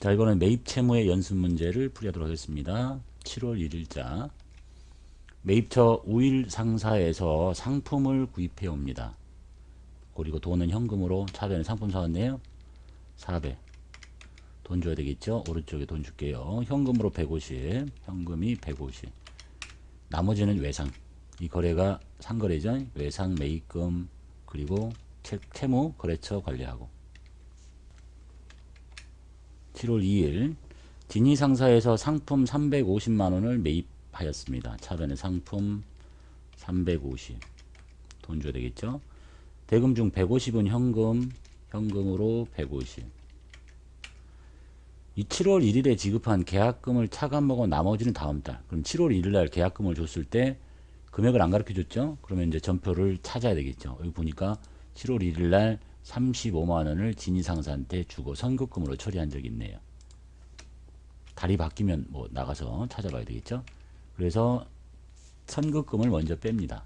자, 이번엔 매입 채무의 연습 문제를 풀이하도록 하겠습니다. 7월 1일자. 매입처 우일 상사에서 상품을 구입해 옵니다. 그리고 돈은 현금으로 차변에 상품 사왔네요. 400. 돈 줘야 되겠죠? 오른쪽에 돈 줄게요. 현금으로 150. 현금이 150. 나머지는 외상. 이 거래가 상거래죠? 외상 매입금 그리고 채, 채무 거래처 관리하고 7월 2일 디니 상사에서 상품 350만 원을 매입하였습니다. 차변에 상품 350. 돈 줘야 되겠죠? 대금 중 150은 현금, 현금으로 150. 이 7월 1일에 지급한 계약금을 차감하고 나머지는 다음 달. 그럼 7월 1일 날 계약금을 줬을 때 금액을 안 가르쳐 줬죠? 그러면 이제 전표를 찾아야 되겠죠. 여기 보니까 7월 1일 날 35만 원을 진위 상사한테 주고 선급금으로 처리한 적이 있네요. 달이 바뀌면 뭐 나가서 찾아봐야 되겠죠. 그래서 선급금을 먼저 뺍니다.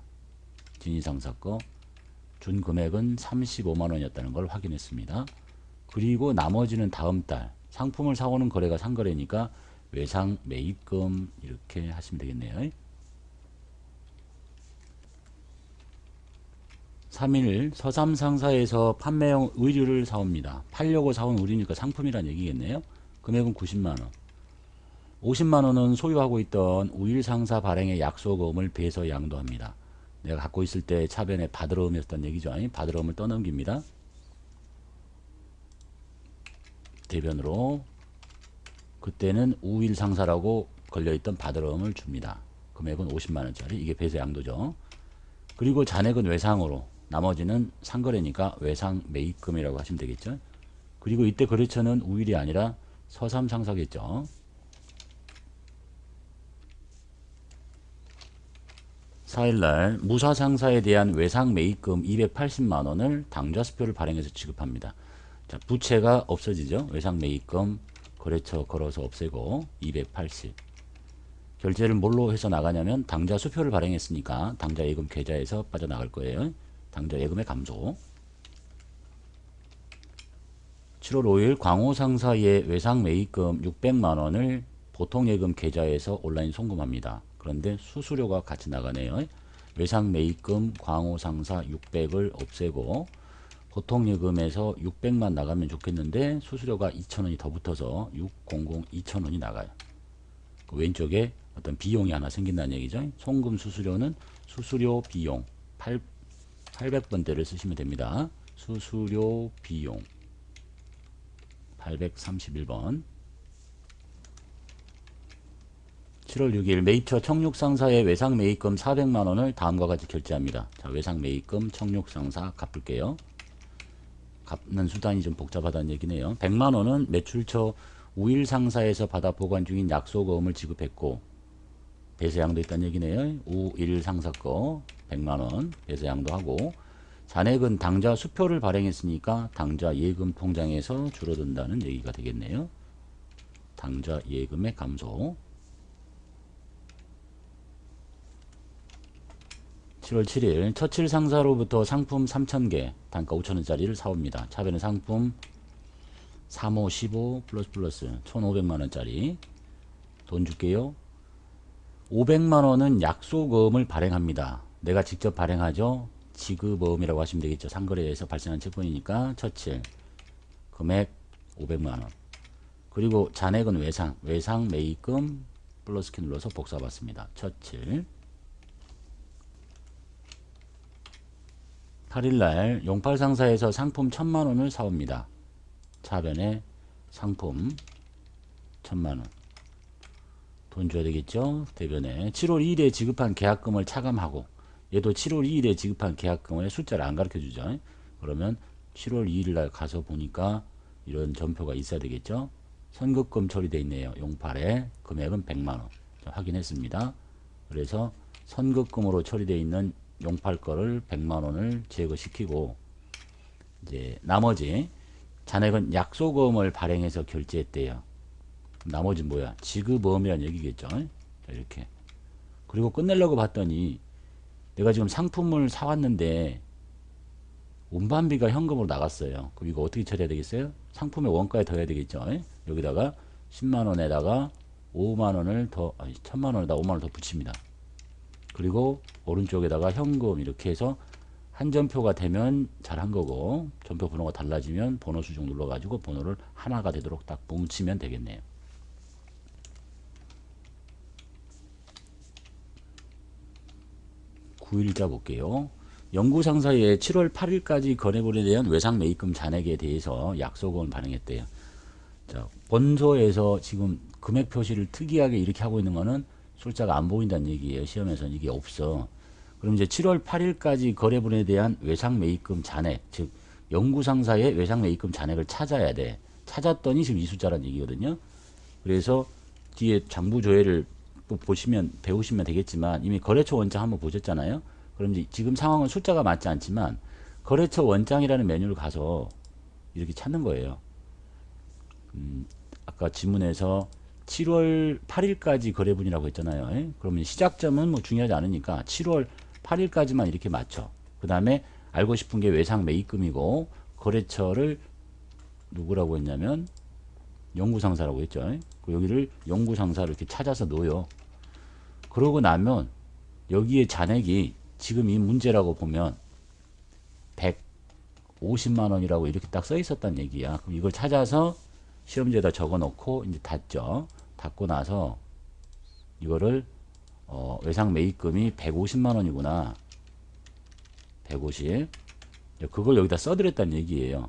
진위 상사 거. 준 금액은 35만 원이었다는 걸 확인했습니다. 그리고 나머지는 다음 달 상품을 사오는 거래가 상거래니까 외상 매입금 이렇게 하시면 되겠네요. 3일 서삼 상사에서 판매용 의류를 사옵니다. 팔려고 사온 의류니까 상품이란 얘기겠네요. 금액은 90만원. 50만원은 소유하고 있던 우일 상사 발행의 약소금을 배서 양도합니다. 내가 갖고 있을 때 차변에 받으러움이었던 얘기죠. 받으러움을 떠넘깁니다. 대변으로 그때는 우일 상사라고 걸려있던 받으러움을 줍니다. 금액은 50만원짜리 이게 배서 양도죠. 그리고 잔액은 외상으로 나머지는 상거래니까 외상 매입금이라고 하시면 되겠죠. 그리고 이때 거래처는 우일이 아니라 서삼 상사겠죠. 4일날 무사상사에 대한 외상 매입금 280만원을 당좌수표를 발행해서 지급합니다. 자, 부채가 없어지죠. 외상 매입금 거래처 걸어서 없애고 280 결제를 뭘로 해서 나가냐면 당좌 수표를 발행했으니까 당좌 예금 계좌에서 빠져나갈 거예요. 당좌 예금의 감소 7월 5일 광호상사의 외상 매입금 600만원을 보통예금 계좌에서 온라인 송금합니다. 그런데 수수료가 같이 나가네요. 외상 매입금 광호상사 600을 없애고 보통예금에서 600만 나가면 좋겠는데 수수료가 2,000원이 더 붙어서 600 2,000원이 나가요. 그 왼쪽에 어떤 비용이 하나 생긴다는 얘기죠. 송금 수수료는 수수료 비용 8, 800번대를 쓰시면 됩니다. 수수료 비용 831번 7월 6일 매입처 청육상사의 외상 매입금 400만원을 다음과 같이 결제합니다. 자, 외상 매입금 청육상사 갚을게요. 갚는 수단이 좀 복잡하다는 얘기네요. 100만원은 매출처 우일 상사에서 받아 보관 중인 약소금을 지급했고 배세양도 있다는 얘기네요. 우일 상사 거 100만원 배세양도 하고 잔액은 당좌 수표를 발행했으니까 당좌 예금 통장에서 줄어든다는 얘기가 되겠네요. 당좌 예금의 감소 7월 7일 처칠 상사로부터 상품 3,000개 단가 5,000원짜리를 사옵니다. 차변의 상품 3호 15 플러스 플러스 1,500만원짜리 돈 줄게요. 500만원은 약소금을 발행합니다. 내가 직접 발행하죠. 지급보험이라고 하시면 되겠죠. 상거래에서 발생한 채권이니까 처칠 금액 500만원 그리고 잔액은 외상 외상 매입금 플러스 키 눌러서 복사받습니다. 처칠 8일날 용팔상사에서 상품 1000만원을 사옵니다. 차변에 상품 1000만원 돈 줘야 되겠죠? 대변에 7월 2일에 지급한 계약금을 차감하고 얘도 7월 2일에 지급한 계약금의 숫자를 안 가르쳐 주죠. 그러면 7월 2일 날 가서 보니까 이런 전표가 있어야 되겠죠? 선급금 처리되어 있네요. 용팔에 금액은 100만원 확인했습니다. 그래서 선급금으로 처리되어 있는 용팔 거를 100만 원을 제거시키고 이제 나머지 잔액은 약소금을 발행해서 결제했대요. 나머지 뭐야? 지급보험이라는 얘기겠죠. 이렇게. 그리고 끝내려고 봤더니 내가 지금 상품을 사왔는데 운반비가 현금으로 나갔어요. 그럼 이거 어떻게 처리해야 되겠어요? 상품의 원가에 더해야 되겠죠. 여기다가 10만 원에다가 5만 원을 더 아니 1000만 원에다 5만 원을 더 붙입니다. 그리고 오른쪽에다가 현금 이렇게 해서 한 점표가 되면 잘한 거고 점표 번호가 달라지면 번호 수정 눌러 가지고 번호를 하나가 되도록 딱 뭉치면 되겠네요. 9일자 볼게요. 연구 상사에 7월 8일까지 거래분에 대한 외상 매입금 잔액에 대해서 약속을 발행했대요. 자, 본소에서 지금 금액 표시를 특이하게 이렇게 하고 있는 거는 숫자가 안 보인다는 얘기예요. 시험에서는 이게 없어. 그럼 이제 7월 8일까지 거래분에 대한 외상 매입금 잔액, 즉 연구 상사의 외상 매입금 잔액을 찾아야 돼. 찾았더니 지금 이 숫자란 얘기거든요. 그래서 뒤에 장부 조회를 또 보시면 배우시면 되겠지만 이미 거래처 원장 한번 보셨잖아요. 그럼 이제 지금 상황은 숫자가 맞지 않지만 거래처 원장이라는 메뉴를 가서 이렇게 찾는 거예요. 음, 아까 지문에서 7월 8일까지 거래분이라고 했잖아요. 예? 그러면 시작점은 뭐 중요하지 않으니까 7월 8일까지만 이렇게 맞춰. 그 다음에 알고 싶은 게 외상 매입금이고 거래처를 누구라고 했냐면 연구상사라고 했죠. 예? 그 여기를 연구상사를 이렇게 찾아서 놓여. 그러고 나면 여기에 잔액이 지금 이 문제라고 보면 150만 원이라고 이렇게 딱 써 있었단 얘기야. 그럼 이걸 찾아서 시험지에다 적어 놓고 이제 닫죠. 닫고 나서 이거를 어, 외상 매입금이 150만 원이구나. 150. 그걸 여기다 써드렸다는 얘기예요.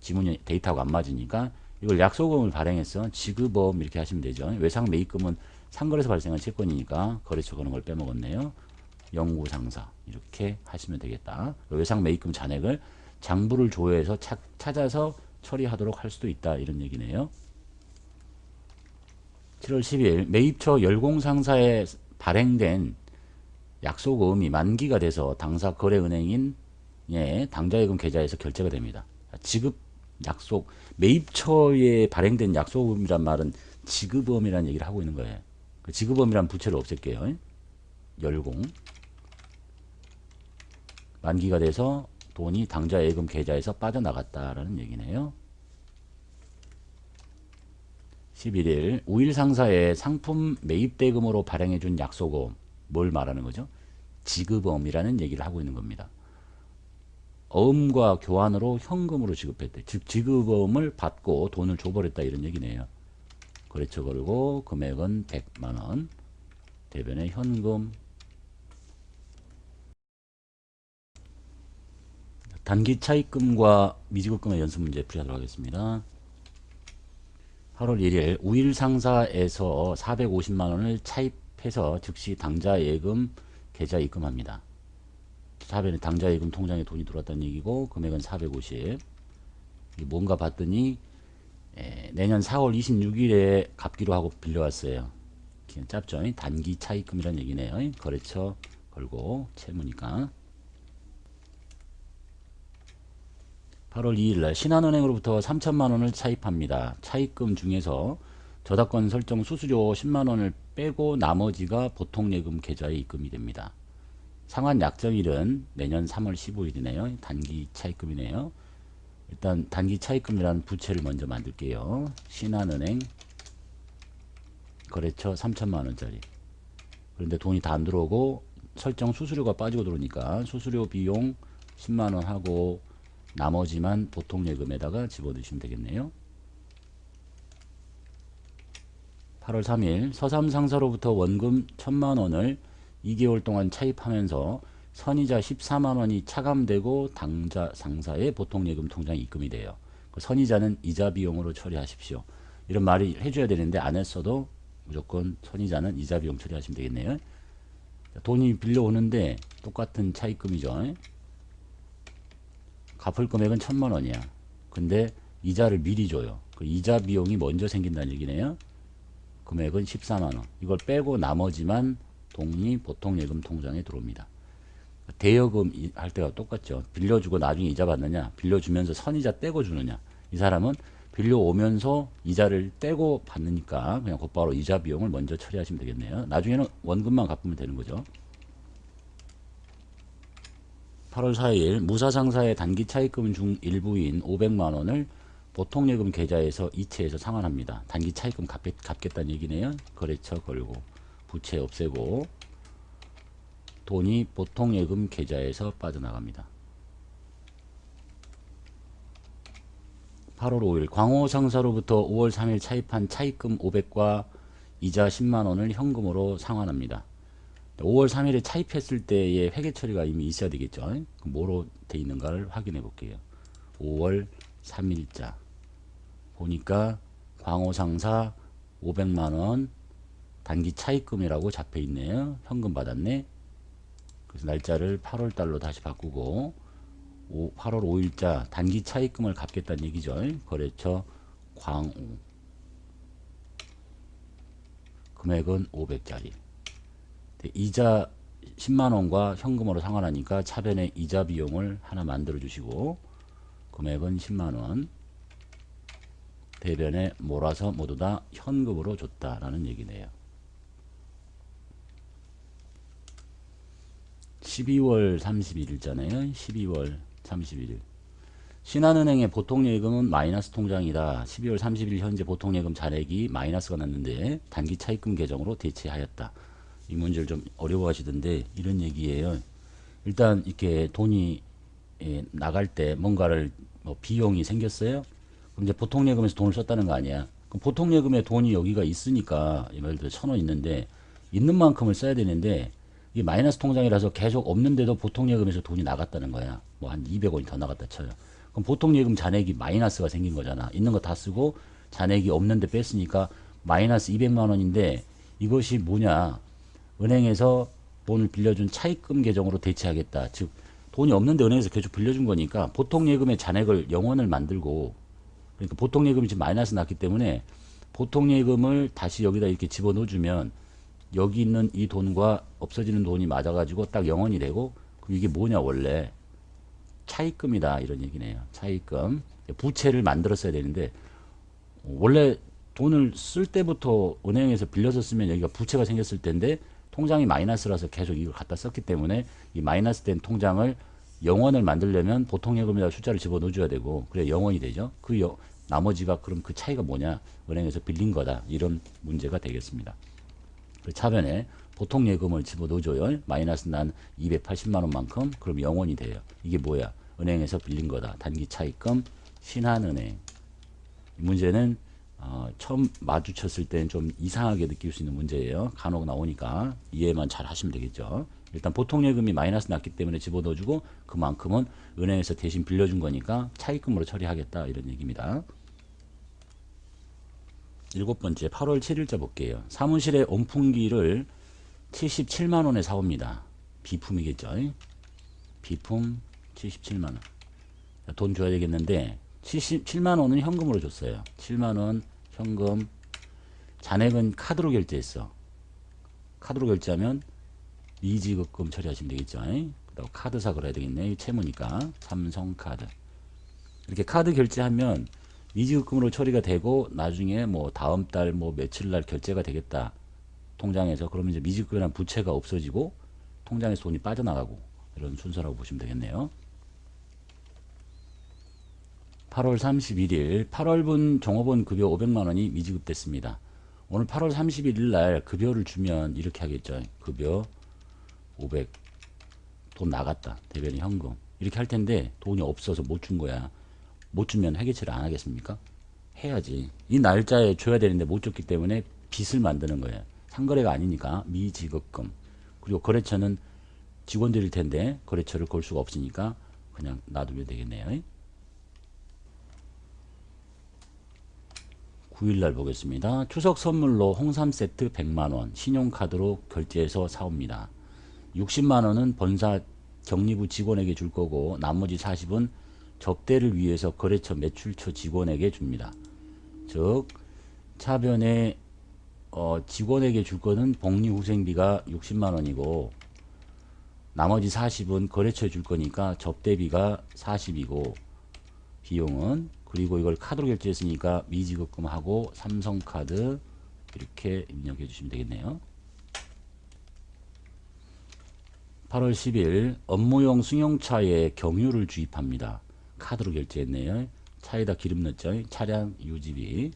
지문 데이터하고 안 맞으니까 이걸 약소금을 발행해서 지급범 이렇게 하시면 되죠. 외상 매입금은 상거래에서 발생한 채권이니까 거래처 거는 걸 빼먹었네요. 연구상사 이렇게 하시면 되겠다. 외상 매입금 잔액을 장부를 조회해서 차, 찾아서 처리하도록 할 수도 있다 이런 얘기네요. 7월 10일 매입처 열공상사에 발행된 약속음이 만기가 돼서 당사 거래은행인 예, 당좌예금 계좌에서 결제가 됩니다. 지급 약속 매입처에 발행된 약속음이란 말은 지급음이라는 얘기를 하고 있는 거예요. 그 지급음이란 부채를 없앨게요. 열공 만기가 돼서 돈이 당좌 예금 계좌에서 빠져나갔다라는 얘기네요. 11일 우일 상사에 상품 매입 대금으로 발행해 준 약속금 뭘 말하는 거죠? 지급음이라는 얘기를 하고 있는 겁니다. 어음과 교환으로 현금으로 지급했대. 즉 지급음을 받고 돈을 줘버렸다 이런 얘기네요. 거래처 걸고 금액은 100만 원. 대변에 현금 단기 차입금과 미지급금의 연습 문제 풀이하도록 하겠습니다. 8월 1일 우일 상사에서 450만 원을 차입해서 즉시 당좌 예금 계좌 입금합니다. 사변에 당좌 예금 통장에 돈이 들어왔다는 얘기고 금액은 450. 뭔가 봤더니 에, 내년 4월 26일에 갚기로 하고 빌려왔어요. 그냥 짧죠. 단기 차입금이라는 얘기네요. 거래처 걸고 채무니까. 8월 2일날 신한은행으로부터 3천만 원을 차입합니다. 차입금 중에서 저작권 설정 수수료 10만 원을 빼고 나머지가 보통예금 계좌에 입금이 됩니다. 상환 약정일은 내년 3월 15일이네요. 단기 차입금이네요. 일단 단기 차입금이라는 부채를 먼저 만들게요. 신한은행 거래처 3천만 원짜리. 그런데 돈이 다 안 들어오고 설정 수수료가 빠지고 들어오니까 수수료 비용 10만 원 하고 나머지만 보통 예금에다가 집어넣으시면 되겠네요. 8월 3일 서삼 상사로부터 원금 1천만 원을 2개월 동안 차입하면서 선이자 14만 원이 차감되고 당자 상사의 보통 예금 통장에 입금이 돼요. 그 선이자는 이자 비용으로 처리하십시오. 이런 말이 해줘야 되는데 안 했어도 무조건 선이자는 이자 비용 처리하시면 되겠네요. 돈이 빌려오는데 똑같은 차입금이죠. 갚을 금액은 천만 원이야. 근데 이자를 미리 줘요. 그 이자 비용이 먼저 생긴다는 얘기네요. 금액은 14만 원. 이걸 빼고 나머지만 돈이 보통 예금 통장에 들어옵니다. 대여금 할 때가 똑같죠. 빌려주고 나중에 이자 받느냐, 빌려주면서 선이자 떼고 주느냐. 이 사람은 빌려오면서 이자를 떼고 받으니까 그냥 곧바로 이자 비용을 먼저 처리하시면 되겠네요. 나중에는 원금만 갚으면 되는 거죠. 8월 4일 무사상사의 단기 차입금 중 일부인 500만 원을 보통 예금 계좌에서 이체해서 상환합니다. 단기 차입금 갚, 갚겠다는 얘기네요. 거래처 걸고 부채 없애고 돈이 보통 예금 계좌에서 빠져나갑니다. 8월 5일 광호 상사로부터 5월 3일 차입한 차입금 500과 이자 10만 원을 현금으로 상환합니다. 5월 3일에 차입했을 때의 회계 처리가 이미 있어야 되겠죠. 그럼 뭐로 돼 있는가를 확인해 볼게요. 5월 3일자 보니까 광호 상사 500만 원 단기 차입금이라고 잡혀 있네요. 현금 받았네. 그래서 날짜를 8월 달로 다시 바꾸고 5, 8월 5일자 단기 차입금을 갚겠다는 얘기죠. 거래처 광우 금액은 500짜리 이자 10만원과 현금으로 상환하니까 차변에 이자 비용을 하나 만들어 주시고 금액은 10만원 대변에 몰아서 모두 다 현금으로 줬다라는 얘기네요. 12월 31일자네요. 12월 31일. 신한은행의 보통예금은 마이너스 통장이다. 12월 30일 현재 보통예금 잔액이 마이너스가 났는데 단기 차입금 계정으로 대체하였다. 이 문제를 좀 어려워하시던데 이런 얘기예요. 일단 이렇게 돈이 예, 나갈 때 뭔가를 뭐 비용이 생겼어요. 그럼 이제 보통예금에서 돈을 썼다는 거 아니야. 그럼 보통예금에 돈이 여기가 있으니까 예를 들어 천 원 있는데 있는 만큼을 써야 되는데 이 마이너스 통장이라서 계속 없는데도 보통 예금에서 돈이 나갔다는 거야. 뭐 한 200원이 더 나갔다 쳐요. 그럼 보통 예금 잔액이 마이너스가 생긴 거잖아. 있는 거 다 쓰고 잔액이 없는데 뺐으니까 마이너스 200만 원인데 이것이 뭐냐? 은행에서 돈을 빌려준 차입금 계정으로 대체하겠다. 즉 돈이 없는데 은행에서 계속 빌려준 거니까 보통 예금의 잔액을 영원을 만들고 그러니까 보통 예금이 지금 마이너스 났기 때문에 보통 예금을 다시 여기다 이렇게 집어넣어주면 여기 있는 이 돈과 없어지는 돈이 맞아가지고 딱 영원이 되고 그럼 이게 뭐냐 원래 차입금이다 이런 얘기네요. 차입금 부채를 만들었어야 되는데 원래 돈을 쓸 때부터 은행에서 빌려서 쓰면 여기가 부채가 생겼을 텐데 통장이 마이너스라서 계속 이걸 갖다 썼기 때문에 이 마이너스 된 통장을 영원을 만들려면 보통 예금에다 숫자를 집어넣어줘야 되고 그래 영원이 되죠. 그 여, 나머지가 그럼 그 차이가 뭐냐 은행에서 빌린 거다 이런 문제가 되겠습니다. 그 차변에 보통 예금을 집어넣어줘요. 마이너스 난 280만 원만큼 그럼 영원이 돼요. 이게 뭐야? 은행에서 빌린 거다. 단기 차입금 신한은행. 이 문제는 어, 처음 마주쳤을 때는 좀 이상하게 느낄 수 있는 문제예요. 간혹 나오니까 이해만 잘 하시면 되겠죠. 일단 보통 예금이 마이너스 났기 때문에 집어넣어주고 그만큼은 은행에서 대신 빌려준 거니까 차입금으로 처리하겠다 이런 얘기입니다. 일곱 번째 8월 7일자 볼게요. 사무실에 온풍기를 77만 원에 사옵니다. 비품이겠죠. 비품 77만 원. 돈 줘야 되겠는데 77만 원은 현금으로 줬어요. 7만 원 현금 잔액은 카드로 결제했어. 카드로 결제하면 미지급금 처리하시면 되겠죠. 그다음 카드사 그래야 되겠네. 채무니까 삼성카드. 이렇게 카드 결제하면 미지급금으로 처리가 되고 나중에 뭐 다음 달 뭐 며칠 날 결제가 되겠다. 통장에서 그러면 이제 미지급금이란 부채가 없어지고 통장에서 돈이 빠져나가고 이런 순서라고 보시면 되겠네요. 8월 31일 8월분 종업원 급여 500만 원이 미지급됐습니다. 오늘 8월 31일 날 급여를 주면 이렇게 하겠죠. 급여 500. 돈 나갔다. 대변이 현금. 이렇게 할 텐데 돈이 없어서 못 준 거야. 못 주면 회계처리 안 하겠습니까? 해야지. 이 날짜에 줘야 되는데 못 줬기 때문에 빚을 만드는 거예요. 상거래가 아니니까 미지급금. 그리고 거래처는 직원들일 텐데 거래처를 걸 수가 없으니까 그냥 놔두면 되겠네요. 9일날 보겠습니다. 추석 선물로 홍삼 세트 100만원 신용카드로 결제해서 사옵니다. 60만원은 본사 경리부 직원에게 줄 거고 나머지 40은 접대를 위해서 거래처 매출처 직원에게 줍니다. 즉 차변에 어, 직원에게 줄 거는 복리 후생비가 60만 원이고 나머지 40은 거래처에 줄 거니까 접대비가 40이고 비용은 그리고 이걸 카드로 결제했으니까 미지급금하고 삼성카드 이렇게 입력해 주시면 되겠네요. 8월 10일 업무용 승용차에 경유를 주입합니다. 카드로 결제했네요. 차에다 기름 넣었죠. 차량 유지비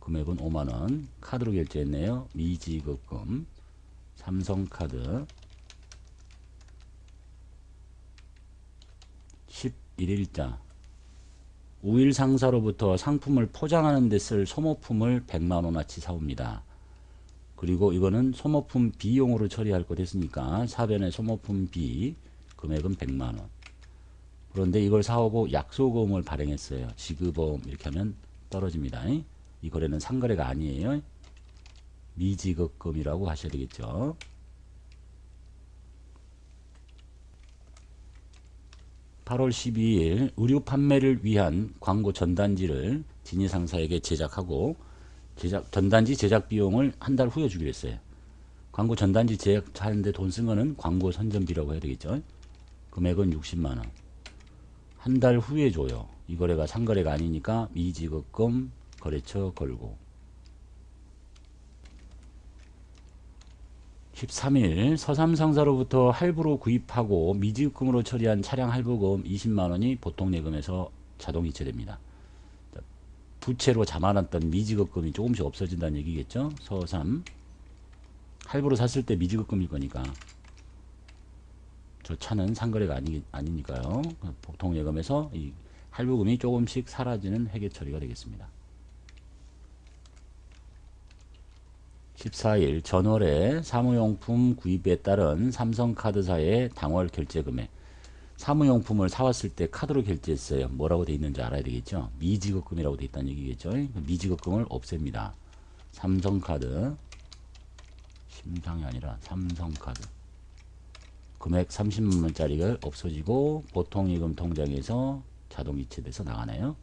금액은 5만원 카드로 결제했네요. 미지급금 삼성카드 11일자 우일 상사로부터 상품을 포장하는 데 쓸 소모품을 100만원어치 사옵니다. 그리고 이거는 소모품 비용으로 처리할 것 했으니까 사변의 소모품 비 금액은 100만원 그런데 이걸 사오고 약소금을 발행했어요. 지급보험 이렇게 하면 떨어집니다. 이 거래는 상거래가 아니에요. 미지급금이라고 하셔야 되겠죠. (8월 12일) 의류 판매를 위한 광고 전단지를 진위 상사에게 제작하고 제작 전단지 제작 비용을 한 달 후에 주기로 했어요. 광고 전단지 제작하는데 돈 쓴 거는 광고 선전비라고 해야 되겠죠. 금액은 60만 원. 한 달 후에 줘요. 이 거래가 상거래가 아니니까 미지급금 거래처 걸고 13일 서삼상사로부터 할부로 구입하고 미지급금으로 처리한 차량 할부금 20만원이 보통예금에서 자동 이체됩니다. 부채로 잡아놨던 미지급금이 조금씩 없어진다는 얘기겠죠. 서삼 할부로 샀을 때 미지급금일 거니까 저 차는 상거래가 아니, 아니니까요. 보통 예금에서 이 할부금이 조금씩 사라지는 회계 처리가 되겠습니다. 14일 전월에 사무용품 구입에 따른 삼성카드사의 당월 결제 금액 사무용품을 사왔을 때 카드로 결제했어요. 뭐라고 돼 있는지 알아야 되겠죠. 미지급금이라고 돼 있다는 얘기겠죠. 미지급금을 없앱니다. 삼성카드 심상이 아니라 삼성카드 금액 30만원짜리가 없어지고 보통예금 통장에서 자동 이체돼서 나가나요?